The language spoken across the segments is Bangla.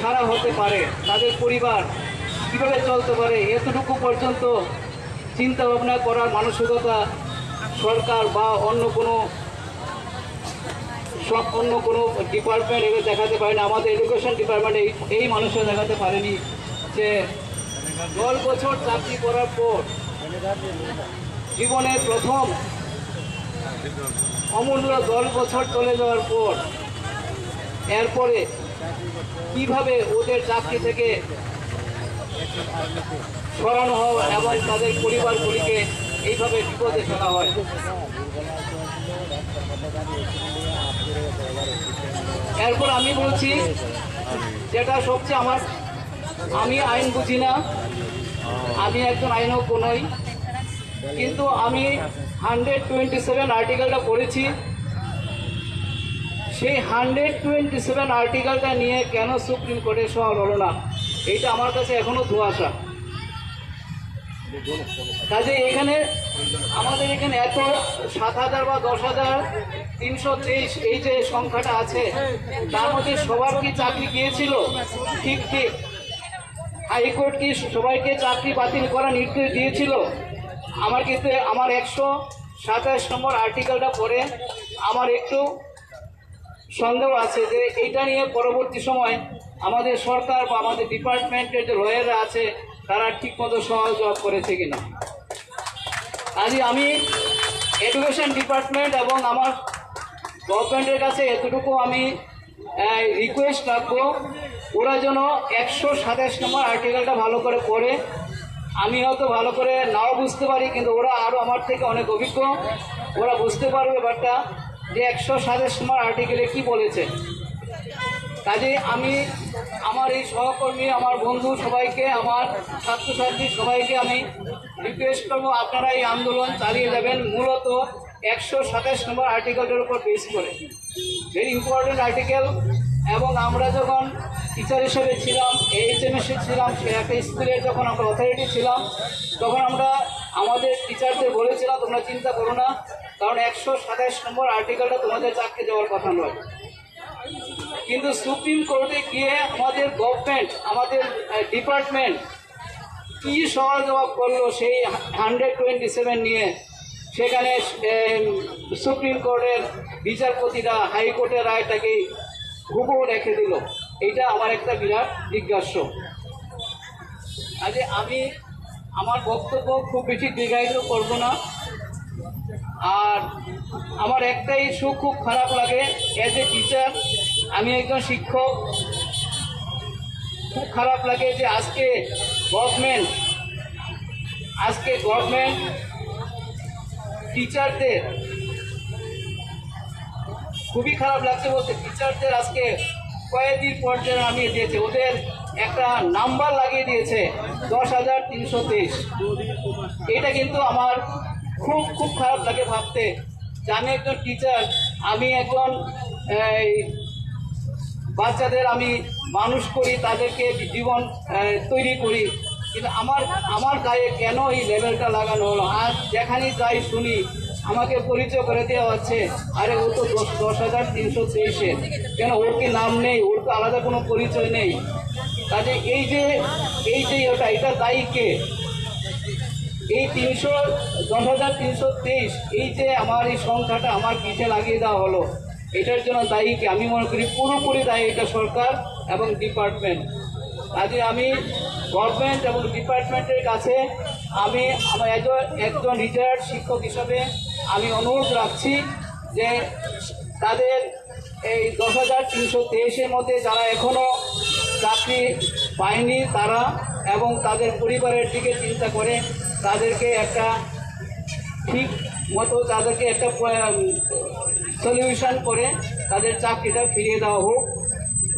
ছাড়া হতে পারে তাদের পরিবার। কীভাবে চলতে পারে? এতটুকু পর্যন্ত চিন্তা ভাবনা করার মানসিকতা সরকার বা অন্য কোনো সব অন্য কোনো ডিপার্টমেন্ট এগুলো দেখাতে পারে না আমাদের এডুকেশন ডিপার্টমেন্ট এই এই মানুষরা দেখাতে পারেনি যে দশ বছর চাকরি করার পর জীবনের প্রথম অমূল্য দশ বছর চলে যাওয়ার পর এরপরে কীভাবে ওদের চাকরি থেকে সরানো হয় এবং তাদের পরিবারগুলিকে এইভাবে বিপদে ফেলা হয়? এরপর আমি বলছি, যেটা সবচেয়ে আমার আমি আইন বুঝি না। আমি একজন আইনজ্ঞ নই। কিন্তু আমি হান্ড্রেড টোয়েন্টি সেভেন আর্টিকেলটা পড়েছি। সেই হান্ড্রেড টোয়েন্টি সেভেন আর্টিকেলটা নিয়ে কেন সুপ্রিম কোর্টে সওয়াল হলো না? এইটা আমার কাছে এখনও ধোয়াশা। কাজে এখানে আমাদের এখানে এত সাত হাজার বা দশ হাজার তিনশো তেইশ এই যে সংখ্যাটা আছে, তার মধ্যে সবার কি চাকরি গিয়েছিল? ঠিক ঠিক। হাইকোর্ট কি সবাইকে চাকরি বাতিল করার নির্দেশ দিয়েছিল? আমার কিন্তু আমার একশো সাতাশ নম্বর আর্টিকেলটা পড়ে আমার একটু সন্দেহ আছে যে এইটা নিয়ে পরবর্তী সময় আমাদের সরকার বা আমাদের ডিপার্টমেন্টের যে লয়াররা আছে, তারা ঠিকমতো জবাব করেছে কিনা। আজকে আমি এডুকেশন ডিপার্টমেন্ট এবং আমার গভর্নমেন্টের কাছে এতটুকু আমি রিকোয়েস্ট রাখব, ওরা যেন একশো সাতাশ নম্বর আর্টিকেলটা ভালো করে পড়ে। আমি হয়তো ভালো করে নাও বুঝতে পারি, কিন্তু ওরা আরও আমার থেকে অনেক অভিজ্ঞ। ওরা বুঝতে পারবে ব্যাপারটা যে একশো সাতাশ নম্বর আর্টিকেলে কি বলেছে। কাজে আমি আমার এই সহকর্মী, আমার বন্ধু সবাইকে, আমার ছাত্রছাত্রী সবাইকে আমি রিকোয়েস্ট করব, আপনারা এই আন্দোলন চালিয়ে যাবেন মূলত একশো সাতাশ নম্বর আর্টিকেলটার উপর বেস করে। ভেরি ইম্পর্টেন্ট আর্টিকেল এবং আমরা যখন টিচার হিসেবে ছিলাম এইচ এম এসে ছিলাম একটা স্কুলে যখন আমরা অথরিটি ছিলাম, তখন আমরা আমাদের টিচারদের বলেছিলাম তোমরা চিন্তা করো না, কারণ একশো সাতাশ নম্বর আর্টিকেলটা তোমাদের চাকরি যাওয়ার কথা নয়। কিন্তু সুপ্রিম কোর্টে গিয়ে আমাদের গভর্নমেন্ট আমাদের ডিপার্টমেন্ট কি সওয়াল জবাব করল সেই হান্ড্রেড টোয়েন্টি সেভেন নিয়ে? সেখানে সুপ্রিম কোর্টের বিচারপতিরা হাইকোর্টের রায়টাকে হুবহু রেখে দিল। এইটা আমার একটা বিরাট জিজ্ঞাস্য। আজকে আমি আমার বক্তব্য খুব বেশি দীর্ঘায়িত করব না। আর আমার একটাই ইস্যু খুব খারাপ লাগে অ্যাজ এ টিচার আমি একজন শিক্ষক। খুব খারাপ লাগে যে আজকে গভর্নমেন্ট আজকে গভর্নমেন্ট টিচারদের খুবই খারাপ লাগছে বলতে টিচারদের আজকে কয়েকদিন পর্যায়ে নামিয়ে দিয়েছে ওদের একটা নাম্বার লাগিয়ে দিয়েছে দশ হাজার তিনশো তেইশ। এটা কিন্তু আমার খুব খুব খারাপ লাগে ভাবতে যে আমি একজন টিচার আমি একজন বাচ্চাদের আমি মানুষ করি, তাদেরকে জীবন তৈরি করি। কিন্তু আমার আমার গায়ে কেন এই লেভেলটা লাগানো হলো? আর যেখানেই যাই শুনি আমাকে পরিচয় করে দেওয়া হচ্ছে আরে ও তো দশ দশ হাজার তিনশো তেইশে। কেন ওর কি নাম নেই? ওর তো আলাদা কোনো পরিচয় নেই। কাজে এই যে এই যে ওটা, এটা দায়ী কে? এই তিনশো দশ হাজার তিনশো তেইশ, এই যে আমার এই সংখ্যাটা আমার পিঠে লাগিয়ে দেওয়া হলো, এটার জন্য দায়ী কি? আমি মনে করি পুরোপুরি দায়ী এটা সরকার এবং ডিপার্টমেন্ট। কাজে আমি গভর্নমেন্ট এবং ডিপার্টমেন্টের কাছে আমি আমার একজন একজন রিটায়ার্ড শিক্ষক হিসাবে আমি অনুরোধ রাখছি যে তাদের এই দশ হাজার তিনশো তেইশের মধ্যে যারা এখনও চাকরি পায়নি তারা এবং তাদের পরিবারের দিকে চিন্তা করে তাদেরকে একটা ঠিক মতো তাদেরকে একটা সলিউশন করে তাদের চাকরিটা ফিরিয়ে দেওয়া হোক।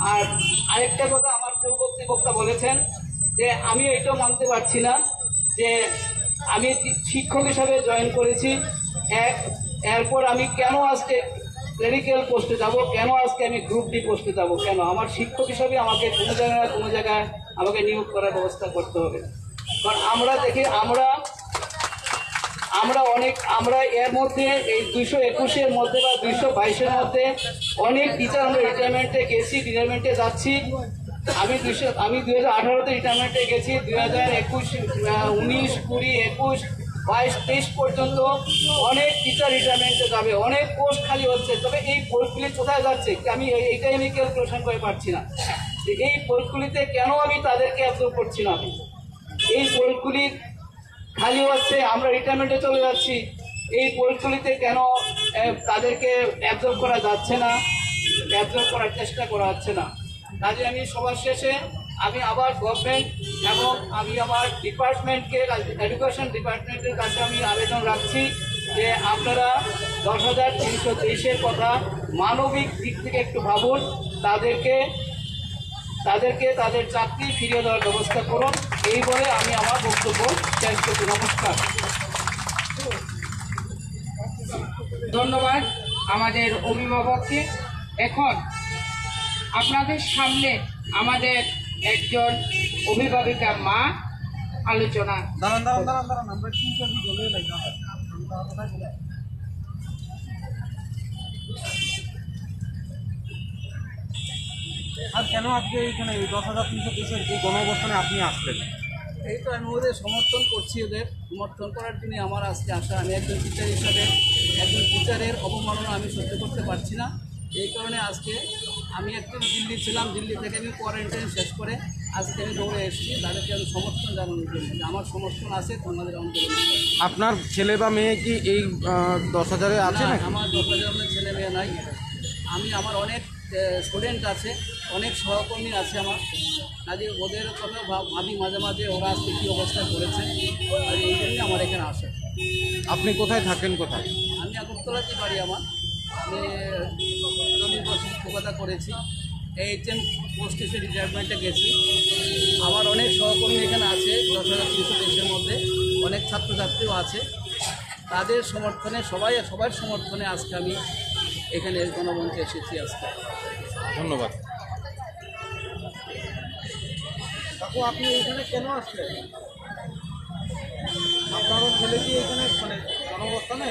আর আরেকটা কথা আমার পূর্ববর্তী বক্তা বলেছেন যে আমি এটাও মানতে পারছি না যে আমি শিক্ষক হিসাবে জয়েন করেছি এরপর আমি কেন আজকে ক্লেরিক্যাল পোস্টে যাব? কেন আজকে আমি গ্রুপ ডি পোস্টে যাব? কেন? আমার শিক্ষক হিসাবে আমাকে কোনো জায়গায় কোনো জায়গায় আমাকে নিয়োগ করার ব্যবস্থা করতে হবে। কারণ আমরা দেখি, আমরা আমরা অনেক, আমরা এর মধ্যে এই দুইশো একুশের মধ্যে বা দুইশো বাইশের মধ্যে অনেক টিচার আমরা রিটায়ারমেন্টে গেছি রিটায়ারমেন্টে যাচ্ছি। আমি দুইশো, আমি দুই হাজার আঠারোতে রিটায়ারমেন্টে গেছি, দুই হাজার একুশ উনিশ, কুড়ি, একুশ বাইশ তেইশ পর্যন্ত অনেক টিচার রিটায়ারমেন্টে যাবে, অনেক পোস্ট খালি হচ্ছে, তবে এই পোস্টগুলি কোথায় যাচ্ছে? আমি এই- এইটাই আমি ক্যালকুলেশন করে পারছি না। এই পোস্টগুলিতে কেন আমি তাদেরকে অ্যাবজর্ব করছি না? আমি এই পোস্টগুলি খালি হচ্ছে, আমরা রিটায়ারমেন্টে চলে যাচ্ছি। এই পোস্টগুলিতে কেন তাদেরকে অ্যাবজর্ব করা যাচ্ছে না? অ্যাবজর্ব করার চেষ্টা করা হচ্ছে না। কাজে আমি সবার শেষে আমি আবার গভর্নমেন্ট এবং আমি আমার ডিপার্টমেন্টকে এডুকেশন ডিপার্টমেন্টের কাছে আমি আবেদন রাখছি যে আপনারা দশ হাজার তিনশো তেইশের কথা মানবিক দিক থেকে একটু ভাবুন। তাদেরকে তাদেরকে তাদের চাকরি ফিরিয়ে দেওয়ার ব্যবস্থা করুন। এই বলে আমি আমার বক্তব্য শেষ করছি। নমস্কার। ধন্যবাদ আমাদের অভিভাবককে। এখন আপনাদের সামনে আমাদের একজন অভিভাবিকা মা আলোচনা আর কেন আজকে এইখানে এই দশ হাজার তিনশো তেইশের এই গণঅবস্থানে আপনি আসলেন? এই তো আমি ওদের সমর্থন করছি ওদের সমর্থন করার জন্য আমার আজকে আসা। আমি একজন টিচার হিসাবে একজন টিচারের অবমাননা আমি সহ্য করতে পারছি না। এই কারণে আজকে আমি একটু দিল্লি ছিলাম দিল্লি থেকে আমি কোয়ারেন্টাইন শেষ করে আজকে আমি দৌড়ে এসেছি। তাদেরকে আমি সমর্থন জানানোর জন্য। যে আমার সমর্থন আছে তোমাদের আন্দোলনে আপনার ছেলে বা মেয়ে কি এই দশ হাজারে আছে না, আমার দশ হাজার ছেলে মেয়ে নাই। আমি আমার অনেক স্টুডেন্ট আছে অনেক সহকর্মী আছে আমার। কাজে ওদের কথা ভাবি মাঝে মাঝে ওরা আজকে কী অবস্থা করেছে। আর এই জন্যই আমার এখানে আসে। আপনি কোথায় থাকেন কোথায়? আমি আগরতলাতে বাড়ি আমার। আমি শিক্ষকতা করেছি। এইচএম পোস্ট এসে রিটায়ারমেন্টে গেছি। আমার অনেক সহকর্মী এখানে আছে দশ হাজার তিনশো দেশের মধ্যে। অনেক ছাত্রছাত্রীও আছে। তাদের সমর্থনে সবাই সবার সমর্থনে আজকে আমি এখানে গণমঞ্চে এসেছি আজকে। ধন্যবাদ। কাকু আপনি এখানে কেন আসলেন? আপনারও ছেলে কি এখানে মানে গণঅবস্থানে